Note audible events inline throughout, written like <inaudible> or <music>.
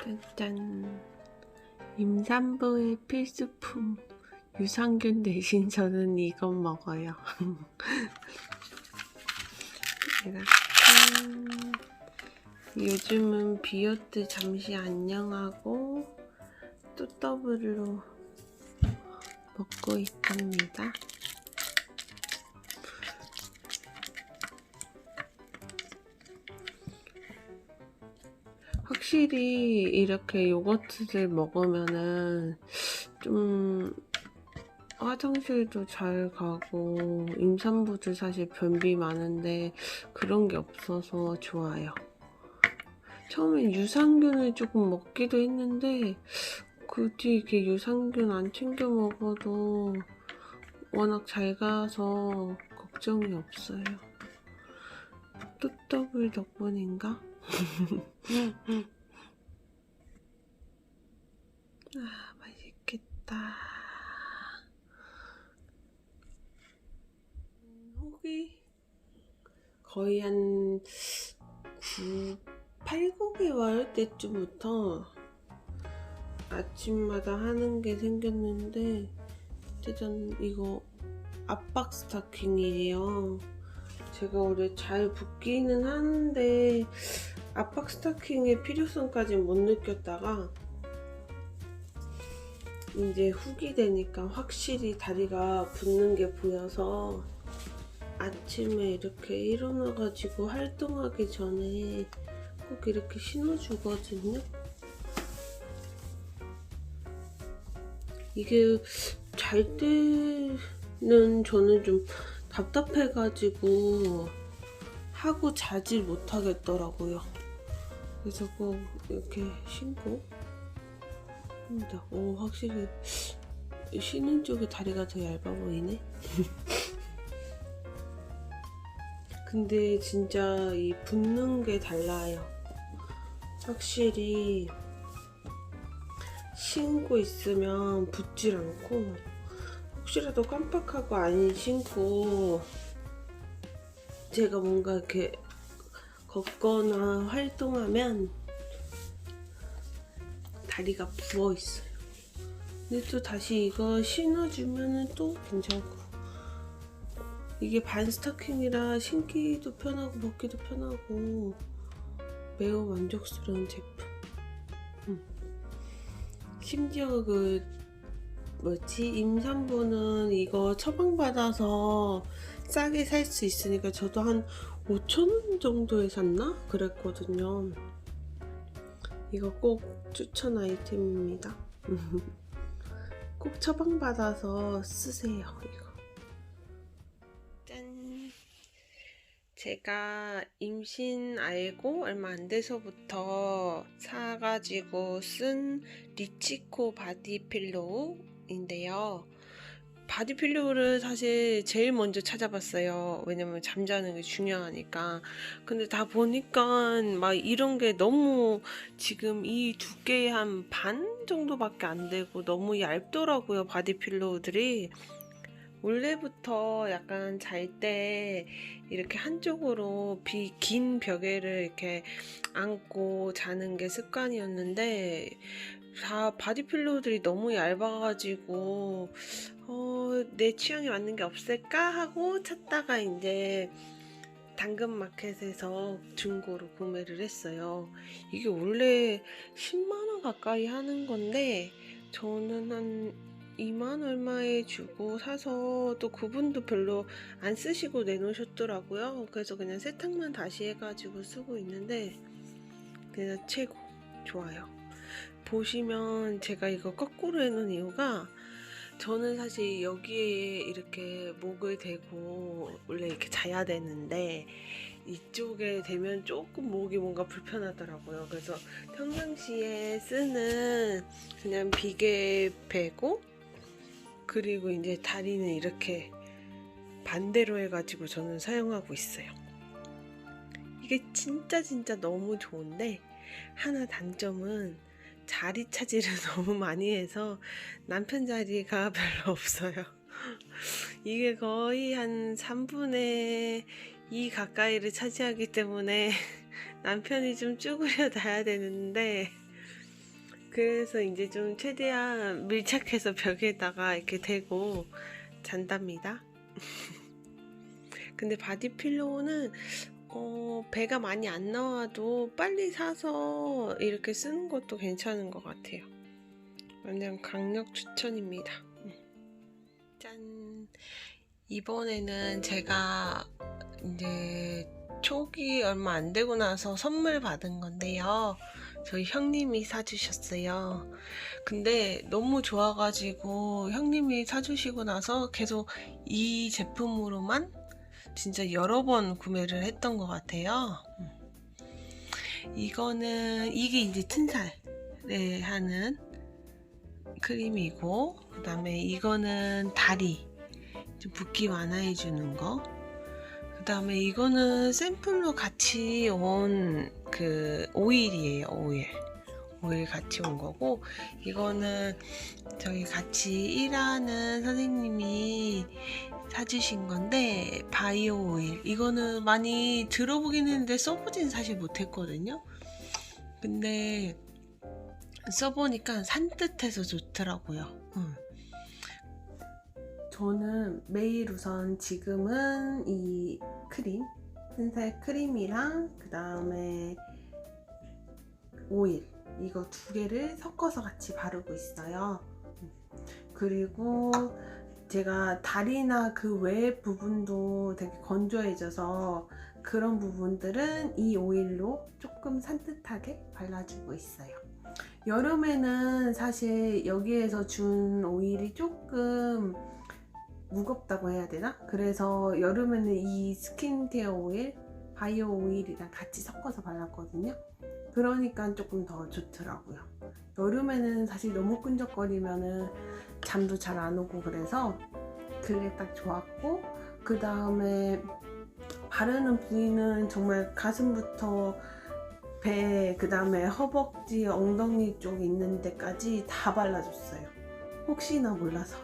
짠짠. 임산부의 필수품. 유산균 대신 저는 이것 먹어요. <laughs> 짠. 요즘은 비오트 잠시 안녕하고 또 더블로 먹고 있답니다. 확실히 이렇게 요거트를 먹으면은 좀 화장실도 잘 가고 임산부들 사실 변비 많은데 그런 게 없어서 좋아요. 처음엔 유산균을 조금 먹기도 했는데 굳이 이렇게 유산균 안 챙겨 먹어도 워낙 잘 가서 걱정이 없어요. 또 더블 덕분인가? <laughs> 아, 맛있겠다. 음, 혹이 거의 한 9, 8, 9개월 때쯤부터 아침마다 하는 게 생겼는데 짜잔 이거 압박 스타킹이에요. 제가 원래 잘 붓기는 하는데 압박 스타킹의 필요성까지 못 느꼈다가 이제 훅이 되니까 확실히 다리가 붓는 게 보여서 아침에 이렇게 일어나가지고 활동하기 전에 꼭 이렇게 신어주거든요. 이게 잘 때는 저는 좀 답답해가지고 하고 자질 못하겠더라고요. 그래서 꼭 이렇게 신고 합니다. 오, 확실히 쉬는 쪽에 다리가 더 얇아 보이네. <laughs> 근데 진짜 이 붓는 게 달라요. 확실히 신고 있으면 붓질 않고 혹시라도 깜빡하고 안 신고 제가 뭔가 이렇게 걷거나 활동하면 다리가 부어 있어요. 근데 또 다시 이거 신어주면 또 괜찮고 이게 반 스타킹이라 신기도 편하고 먹기도 편하고 매우 만족스러운 제품. 음. 심지어 그 뭐지 임산부는 이거 처방받아서 싸게 살 수 있으니까 저도 한 5천원 정도에 샀나? 그랬거든요. 이거 꼭 추천 아이템입니다. <laughs> 꼭 처방받아서 쓰세요, 이거. 짠! 제가 임신 알고 얼마 안 돼서부터 사가지고 쓴 리치코 바디 필로우인데요. 바디 필로우를 사실 제일 먼저 찾아봤어요. 왜냐면 잠자는 게 중요하니까. 근데 다 보니까 막 이런 게 너무 지금 이 두께의 한 반 정도밖에 안 되고 너무 얇더라고요. 바디 필로우들이. 원래부터 약간 잘 때 이렇게 한쪽으로 비 긴 벽에를 이렇게 안고 자는 게 습관이었는데 다 바디 필로우들이 너무 얇아가지고 어, 내 취향에 맞는 게 없을까 하고 찾다가 이제 당근마켓에서 중고로 구매를 했어요. 이게 원래 10만원 가까이 하는 건데 저는 한 2만 얼마에 주고 사서 또 그분도 별로 안 쓰시고 내놓으셨더라고요. 그래서 그냥 세탁만 다시 해가지고 쓰고 있는데 그냥 최고 좋아요. 보시면 제가 이거 거꾸로 해놓은 이유가 저는 사실 여기에 이렇게 목을 대고 원래 이렇게 자야 되는데 이쪽에 대면 조금 목이 뭔가 불편하더라고요. 그래서 평상시에 쓰는 그냥 비계 베고 그리고 이제 다리는 이렇게 반대로 해가지고 저는 사용하고 있어요. 이게 진짜 진짜 너무 좋은데 하나 단점은 자리 차지를 <laughs> 너무 많이 해서 남편 자리가 <laughs> 별로 없어요. 이게 거의 한 3분의 2 가까이를 차지하기 때문에 <laughs> 남편이 좀 쭈그려 놔야 되는데 그래서 이제 좀 최대한 밀착해서 벽에다가 이렇게 대고 잔답니다. 근데 바디필로우는 어, 배가 많이 안 나와도 빨리 사서 이렇게 쓰는 것도 괜찮은 것 같아요. 완전 강력 추천입니다. 음. 짠! 이번에는 제가 이제 초기 얼마 안 되고 나서 선물 받은 건데요. 저희 형님이 사주셨어요. 근데 너무 좋아가지고 형님이 사주시고 나서 계속 이 제품으로만 진짜 여러 번 구매를 했던 것 같아요. 음. 이거는 이게 이제 튼살에 하는 크림이고 그 다음에 이거는 다리 좀 붓기 완화해 주는 거. 그 다음에 이거는 샘플로 같이 온 그 오일이에요, 오일. 오일 같이 온 거고, 이거는 저희 같이 일하는 선생님이 사주신 건데, 바이오 오일. 이거는 많이 들어보긴 했는데 써보진 사실 못했거든요. 근데 써보니까 산뜻해서 좋더라고요. 응. 저는 매일 우선 지금은 이 크림, 튼살 크림이랑 그 다음에 오일 이거 두 개를 섞어서 같이 바르고 있어요. 그리고 제가 다리나 그 외 부분도 되게 건조해져서 그런 부분들은 이 오일로 조금 산뜻하게 발라주고 있어요. 여름에는 사실 여기에서 준 오일이 조금 무겁다고 해야 되나? 그래서 여름에는 이 스킨케어 오일, 바이오 오일이랑 같이 섞어서 발랐거든요. 그러니까 조금 더 좋더라고요. 여름에는 사실 너무 끈적거리면은 잠도 잘 안 오고 그래서 그게 딱 좋았고 그 다음에 바르는 부위는 정말 가슴부터 배, 그 다음에 허벅지, 엉덩이 쪽 있는 데까지 다 발라줬어요. 혹시나 몰라서.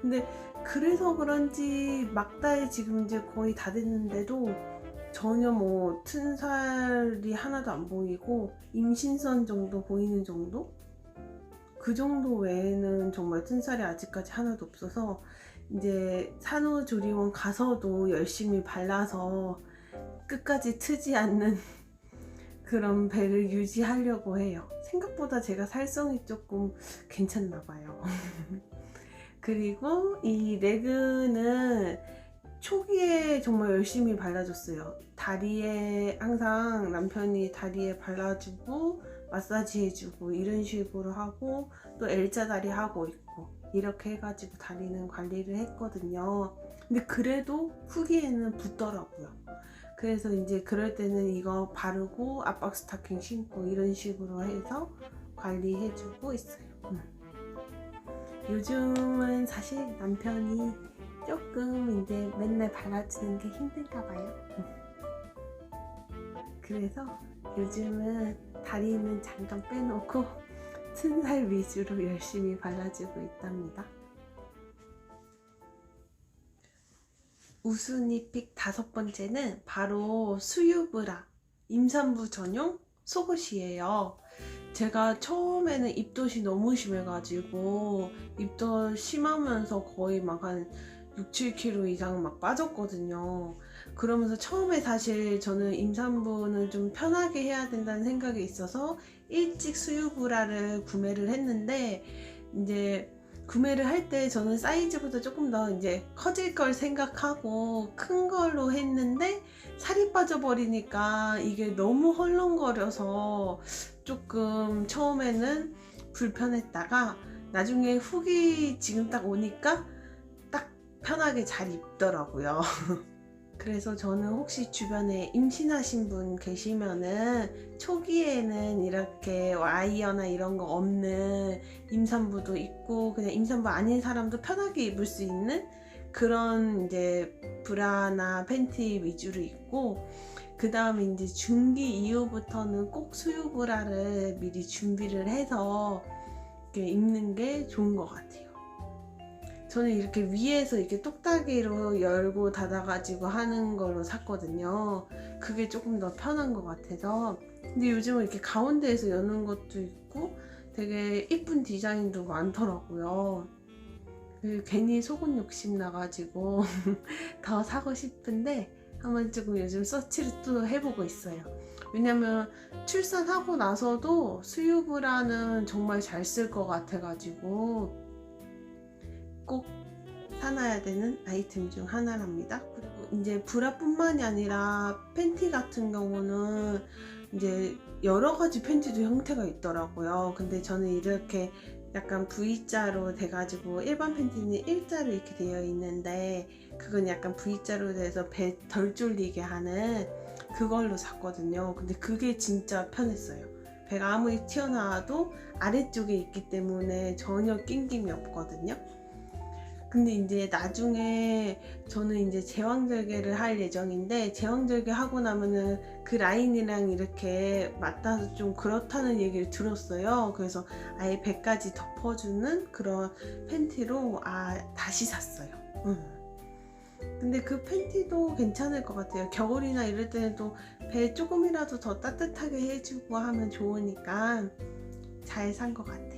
근데 그래서 그런지 막다에 지금 이제 거의 다 됐는데도 전혀 뭐 튼살이 하나도 안 보이고 임신선 정도 보이는 정도? 그 정도 외에는 정말 튼살이 아직까지 하나도 없어서 이제 산후조리원 가서도 열심히 발라서 끝까지 트지 않는 <laughs> 그런 배를 유지하려고 해요. 생각보다 제가 살성이 조금 괜찮나 봐요. <laughs> 그리고 이 레그는 초기에 정말 열심히 발라줬어요. 다리에 항상 남편이 다리에 발라주고 마사지 해주고 이런 식으로 하고 또 L자 다리 하고 있고 이렇게 해가지고 다리는 관리를 했거든요. 근데 그래도 후기에는 붓더라고요. 그래서 이제 그럴 때는 이거 바르고 압박 스타킹 신고 이런 식으로 해서 관리해주고 있어요. 음. 요즘은 사실 남편이 조금 이제 맨날 발라주는 게 힘든가 봐요. 음. 그래서 요즘은 다리는 잠깐 빼놓고 튼살 위주로 열심히 발라주고 있답니다. 우순이 픽 다섯 번째는 바로 수유브라 임산부 전용 속옷이에요. 제가 처음에는 입덧이 너무 심해가지고 입덧 심하면서 거의 막 한 6, 7kg 이상 막 빠졌거든요. 그러면서 처음에 사실 저는 임산부는 좀 편하게 해야 된다는 생각이 있어서 일찍 수유브라를 구매를 했는데 이제 구매를 할 때 저는 사이즈보다 조금 더 이제 커질 걸 생각하고 큰 걸로 했는데 살이 빠져버리니까 이게 너무 헐렁거려서 조금 처음에는 불편했다가 나중에 후기 지금 딱 오니까 딱 편하게 잘 입더라고요. <laughs> 그래서 저는 혹시 주변에 임신하신 분 계시면은 초기에는 이렇게 와이어나 이런 거 없는 임산부도 있고 그냥 임산부 아닌 사람도 편하게 입을 수 있는 그런 이제 브라나 팬티 위주로 입고 그 다음에 이제 중기 이후부터는 꼭 수유 브라를 미리 준비를 해서 입는 게 좋은 것 같아요. 저는 이렇게 위에서 이렇게 똑딱이로 열고 닫아가지고 하는 걸로 샀거든요. 그게 조금 더 편한 것 같아서. 근데 요즘은 이렇게 가운데에서 여는 것도 있고 되게 이쁜 디자인도 많더라고요. 그 괜히 속은 욕심 나가지고 <laughs> 더 사고 싶은데 한번 조금 요즘 서치를 또 해보고 있어요. 왜냐면 출산하고 나서도 수유브라는 정말 잘 쓸 것 같아가지고 꼭 사놔야 되는 아이템 중 하나랍니다. 그리고 이제 브라뿐만이 아니라 팬티 같은 경우는 이제 여러 가지 팬티도 형태가 있더라고요. 근데 저는 이렇게 약간 V자로 돼가지고 일반 팬티는 일자로 이렇게 되어 있는데 그건 약간 V자로 돼서 배덜 쫄리게 하는 그걸로 샀거든요. 근데 그게 진짜 편했어요. 배가 아무리 튀어나와도 아래쪽에 있기 때문에 전혀 낑김이 없거든요. 근데 이제 나중에 저는 이제 제왕절개를 할 예정인데 제왕절개 하고 나면은 그 라인이랑 이렇게 맞닿아서 좀 그렇다는 얘기를 들었어요. 그래서 아예 배까지 덮어주는 그런 팬티로 아 다시 샀어요. 음. 근데 그 팬티도 괜찮을 것 같아요. 겨울이나 이럴 때는 또 배 조금이라도 더 따뜻하게 해주고 하면 좋으니까 잘 산 것 같아요.